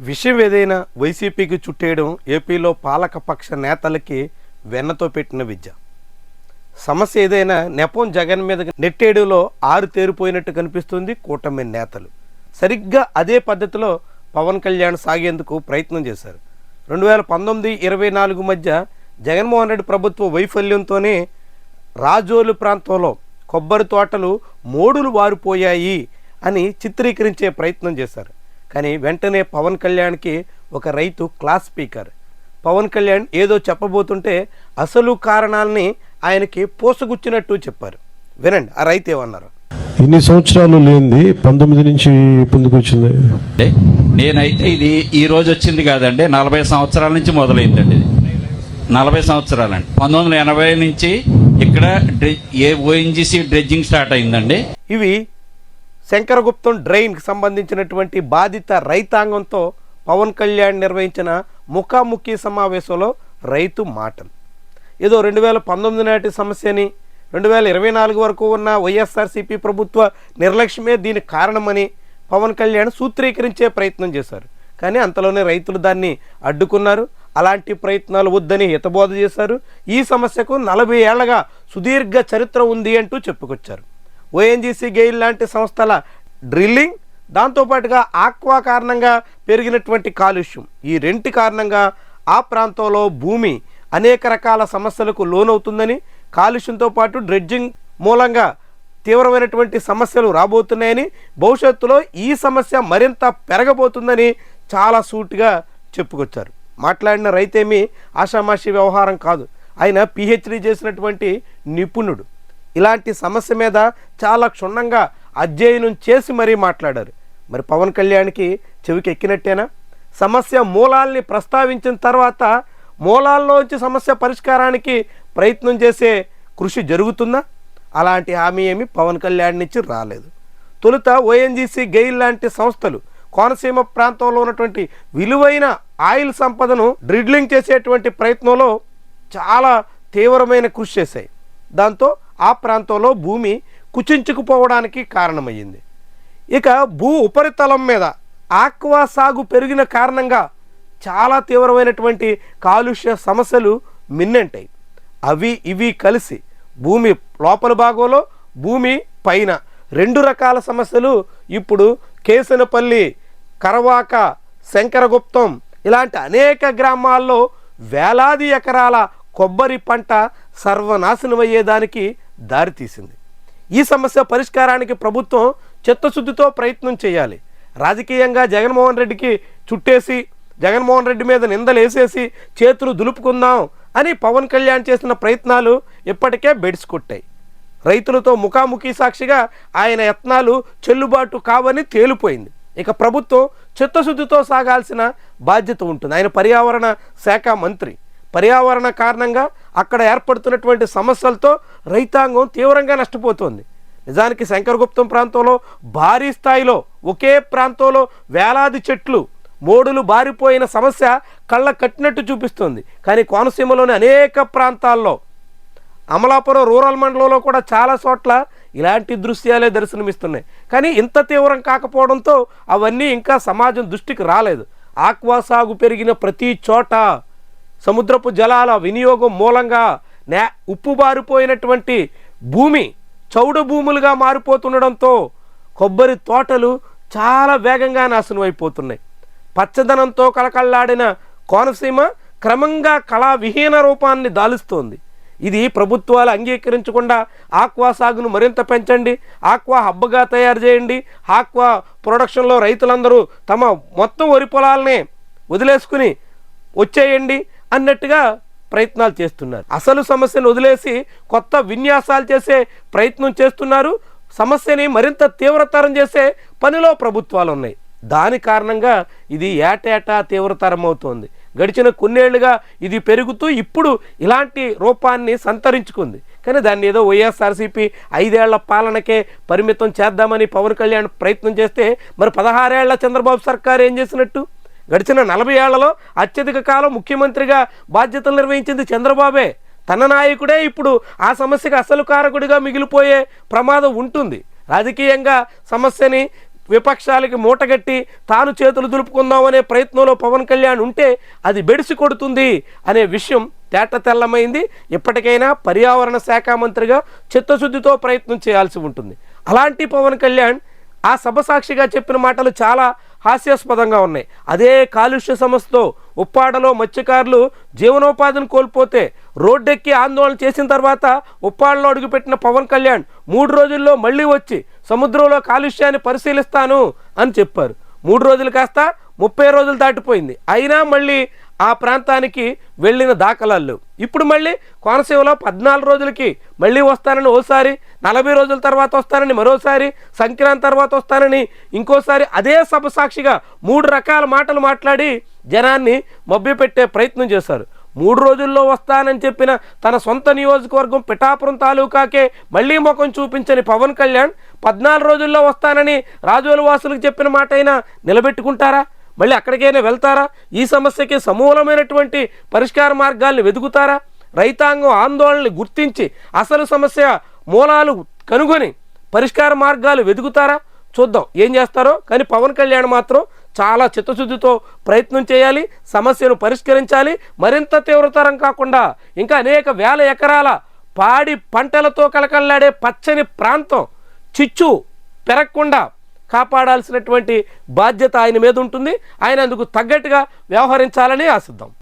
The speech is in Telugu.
విషయం ఏదైనా వైసీపీకి చుట్టేయడం ఏపీలో పాలకపక్ష నేతలకి వెన్నతో పెట్టిన విద్య. సమస్య ఏదైనా నెపం జగన్ మీద నెట్టేడులో ఆరు తేరిపోయినట్టు కనిపిస్తుంది కూటమి నేతలు. సరిగ్గా అదే పద్ధతిలో పవన్ కళ్యాణ్ సాగేందుకు ప్రయత్నం చేశారు. రెండు వేల పంతొమ్మిది ఇరవై నాలుగు మధ్య జగన్మోహన్ రెడ్డి ప్రభుత్వ వైఫల్యంతోనే రాజోలు ప్రాంతంలో కొబ్బరి తోటలు మోడులు వారిపోయాయి అని చిత్రీకరించే ప్రయత్నం చేశారు. కానీ వెంటనే పవన్ కళ్యాణ్కి ఒక రైతు క్లాస్ స్పీకర్. పవన్ కళ్యాణ్ ఏదో చెప్పబోతుంటే అసలు కారణాలని ఆయనకి పోసగుచ్చినట్టు చెప్పారు. వినండి ఆ రైతు ఏమన్నారు? ఇన్ని సంవత్సరాలు లేనిది పంతొమ్మిది నుంచి అంటే నేనైతే ఇది ఈ రోజు వచ్చింది కాదండి నలభై సంవత్సరాల నుంచి మొదలైందండి ఇది. నలభై సంవత్సరాలండి. పంతొమ్మిది వందల ఎనభై నుంచి ఇక్కడ డ్రె- ఏ ఓఎన్జీసీ డ్రెడ్జింగ్ స్టార్ట్ అయిందండి. ఇవి శంకరగుప్తం డ్రైన్కి సంబంధించినటువంటి బాధిత రైతాంగంతో పవన్ కళ్యాణ్ నిర్వహించిన ముఖాముఖి సమావేశంలో రైతు మాటలు. ఏదో రెండు వేల పంతొమ్మిది నాటి సమస్యని రెండు వేల ఇరవై నాలుగు వరకు ఉన్న వైఎస్ఆర్సీపీ ప్రభుత్వ నిర్లక్ష్యమే దీనికి కారణమని పవన్ కళ్యాణ్ సూత్రీకరించే ప్రయత్నం చేశారు. కానీ అంతలోనే రైతులు దాన్ని అడ్డుకున్నారు. అలాంటి ప్రయత్నాలు వద్దని హితబోధ చేశారు. ఈ సమస్యకు నలభై ఏళ్ళగా సుదీర్ఘ చరిత్ర ఉంది అంటూ చెప్పుకొచ్చారు. ఓఎన్జీసీ గెయిల్ లాంటి సంస్థల డ్రిల్లింగ్ దాంతోపాటుగా ఆక్వా కారణంగా పెరిగినటువంటి కాలుష్యం. ఈ రెంటి కారణంగా ఆ ప్రాంతంలో భూమి అనేక రకాల సమస్యలకు లోనవుతుందని కాలుష్యంతో పాటు డ్రెడ్జింగ్ మూలంగా తీవ్రమైనటువంటి సమస్యలు రాబోతున్నాయని భవిష్యత్తులో ఈ సమస్య మరింత పెరగబోతుందని చాలా సూటిగా చెప్పుకొచ్చారు. మాట్లాడిన రైతేమీ ఆషామాషి వ్యవహారం కాదు. ఆయన పిహెచ్డి చేసినటువంటి నిపుణుడు. ఇలాంటి సమస్య మీద చాలా క్షుణ్ణంగా అధ్యయనం చేసి మరీ మాట్లాడారు. మరి పవన్ కళ్యాణ్కి చెవికి ఎక్కినట్టేనా సమస్య మూలాల్ని ప్రస్తావించిన తర్వాత మూలాల్లోంచి సమస్య పరిష్కారానికి ప్రయత్నం చేసే కృషి జరుగుతుందా? అలాంటి హామీ ఏమి పవన్ కళ్యాణ్ నుంచి రాలేదు. తొలుత ఓఎన్జీసీ గెయిల్ లాంటి సంస్థలు కోనసీమ ప్రాంతంలో ఉన్నటువంటి విలువైన ఆయిల్ సంపదను డ్రిడ్లింగ్ చేసేటువంటి ప్రయత్నంలో చాలా తీవ్రమైన కృషి చేశాయి. దాంతో ఆ ప్రాంతంలో భూమి కుచించుకుపోవడానికి కారణమయ్యింది. ఇక భూ ఉపరితలం మీద ఆక్వా సాగు పెరిగిన కారణంగా చాలా తీవ్రమైనటువంటి కాలుష్య సమస్యలు మిన్నంటాయి. అవి ఇవి కలిసి భూమి లోపల భాగంలో భూమి పైన రెండు రకాల సమస్యలు ఇప్పుడు కేసనపల్లి కరవాక శంకరగుప్తం ఇలాంటి అనేక గ్రామాల్లో వేలాది ఎకరాల కొబ్బరి పంట సర్వనాశనమయ్యేదానికి దారితీసింది ఈ సమస్య పరిష్కారానికి ప్రభుత్వం చిత్తశుద్ధితో ప్రయత్నం చేయాలి. రాజకీయంగా జగన్మోహన్ రెడ్డికి చుట్టేసి జగన్మోహన్ రెడ్డి మీద నిందలేసేసి చేతులు దులుపుకుందాం అని పవన్ కళ్యాణ్ చేసిన ప్రయత్నాలు ఇప్పటికే బెడిసికొట్టాయి రైతులతో ముఖాముఖి సాక్షిగా ఆయన యత్నాలు చెల్లుబాటు కావని తేలిపోయింది. ఇక ప్రభుత్వం చిత్తశుద్ధితో సాగాల్సిన బాధ్యత ఉంటుంది. ఆయన పర్యావరణ శాఖ మంత్రి. పర్యావరణ కారణంగా అక్కడ ఏర్పడుతున్నటువంటి సమస్యలతో రైతాంగం తీవ్రంగా నష్టపోతోంది. నిజానికి శంకరగుప్తం ప్రాంతంలో భారీ స్థాయిలో ఒకే ప్రాంతంలో వేలాది చెట్లు మోడులు బారిపోయిన సమస్య కళ్ళ కట్టినట్టు చూపిస్తుంది. కానీ కోనసీమలోని అనేక ప్రాంతాల్లో అమలాపురం రూరల్ మండలంలో కూడా చాలా చోట్ల ఇలాంటి దృశ్యాలే దర్శనమిస్తున్నాయి. కానీ ఇంత తీవ్రం కాకపోవడంతో అవన్నీ ఇంకా సమాజం దృష్టికి రాలేదు. ఆక్వా సాగు పెరిగిన ప్రతి చోట సముద్రపు జలాల వినియోగం మూలంగా నే ఉప్పుబారిపోయినటువంటి భూమి చౌడు భూములుగా మారిపోతుండడంతో కొబ్బరి తోటలు చాలా వేగంగా నాశనం అయిపోతున్నాయి పచ్చదనంతో కళకళలాడిన కోనసీమ క్రమంగా కళా విహీన రూపాన్ని దాలుస్తోంది. ఇది ప్రభుత్వాలు అంగీకరించకుండా ఆక్వా సాగును మరింత పెంచండి ఆక్వా హబ్బగా తయారు చేయండి ఆక్వా ప్రొడక్షన్లో రైతులందరూ తమ మొత్తం వరి పొలాలనే వదిలేసుకుని వచ్చేయండి అన్నట్టుగా ప్రయత్నాలు చేస్తున్నారు. అసలు సమస్యను వదిలేసి కొత్త విన్యాసాలు చేసే ప్రయత్నం చేస్తున్నారు. సమస్యని మరింత తీవ్రతరం చేసే పనిలో ప్రభుత్వాలు ఉన్నాయి. దాని కారణంగా ఇది ఏటేటా తీవ్రతరం అవుతోంది. గడిచిన కొన్నేళ్ళుగా ఇది పెరుగుతూ ఇప్పుడు ఇలాంటి రూపాన్ని సంతరించుకుంది. కానీ దాన్ని ఏదో వైఎస్ఆర్సీపీ ఐదేళ్ళ పాలనకే పరిమితం చేద్దామని పవన్ కళ్యాణ్ ప్రయత్నం చేస్తే మరి పదహారేళ్ళ చంద్రబాబు సర్కార్ ఏం చేసినట్టు? గడిచిన నలభై ఏళ్ళలో అత్యధిక కాలం ముఖ్యమంత్రిగా బాధ్యతలు నిర్వహించింది చంద్రబాబే. తన నాయకుడే ఇప్పుడు ఆ సమస్యకు అసలు కారకుడిగా మిగిలిపోయే ప్రమాదం ఉంటుంది. రాజకీయంగా సమస్యని విపక్షాలకి మూటగట్టి తాను చేతులు దులుపుకుందామనే ప్రయత్నంలో పవన్ కళ్యాణ్ ఉంటే అది బెడిసి కొడుతుంది అనే విషయం తేట తెల్లమైంది. ఇప్పటికైనా పర్యావరణ శాఖ మంత్రిగా చిత్తశుద్ధితో ప్రయత్నం చేయాల్సి ఉంటుంది. అలాంటి పవన్ కళ్యాణ్ ఆ సభ సాక్షిగా చెప్పిన మాటలు చాలా హాస్యాస్పదంగా ఉన్నాయి. అదే కాలుష్య సమస్యతో ఉప్పాడలో మత్స్యకారులు జీవనోపాధిని కోల్పోతే రోడ్డెక్కి ఆందోళన చేసిన తర్వాత ఉప్పాడలో అడుగుపెట్టిన పవన్ కళ్యాణ్ మూడు రోజుల్లో మళ్ళీ వచ్చి సముద్రంలో కాలుష్యాన్ని పరిశీలిస్తాను అని చెప్పారు. మూడు రోజులు కాస్త ముప్పై రోజులు దాటిపోయింది. అయినా మళ్ళీ ఆ ప్రాంతానికి వెళ్ళిన దాఖలాలు. ఇప్పుడు మళ్ళీ కోనసీమలో పద్నాలుగు రోజులకి మళ్ళీ వస్తానని ఓసారి నలభై రోజుల తర్వాత వస్తానని మరోసారి సంక్రాంతి తర్వాత వస్తానని ఇంకోసారి అదే సభ సాక్షిగా మూడు రకాల మాటలు మాట్లాడి జనాన్ని మభ్యపెట్టే ప్రయత్నం చేశారు. మూడు రోజుల్లో వస్తానని చెప్పిన తన సొంత నియోజకవర్గం పిఠాపురం తాలూకాకే మళ్ళీ ముఖం చూపించని పవన్ కళ్యాణ్ పద్నాలుగు రోజుల్లో వస్తానని రాజోలు వాసులకు చెప్పిన మాట అయినా నిలబెట్టుకుంటారా? మళ్ళీ అక్కడికైనా వెళ్తారా? ఈ సమస్యకి సమూలమైనటువంటి పరిష్కార మార్గాల్ని వెతుకుతారా? రైతాంగం ఆందోళనని గుర్తించి అసలు సమస్య మూలాలు కనుగొని పరిష్కార మార్గాలు వెతుకుతారా? చూద్దాం. ఏం చేస్తారో? కానీ పవన్ కళ్యాణ్ మాత్రం చాలా చిత్తశుద్ధితో ప్రయత్నం చేయాలి సమస్యను పరిష్కరించాలి. మరింత తీవ్రతరం కాకుండా ఇంకా అనేక వేల ఎకరాల పాడి పంటలతో కలకల్లాడే పచ్చని ప్రాంతం చిచ్చు పెరగకుండా కాపాడాల్సినటువంటి బాధ్యత ఆయన మీద ఉంటుంది. ఆయన అందుకు తగ్గట్టుగా వ్యవహరించాలని ఆశిద్దాం.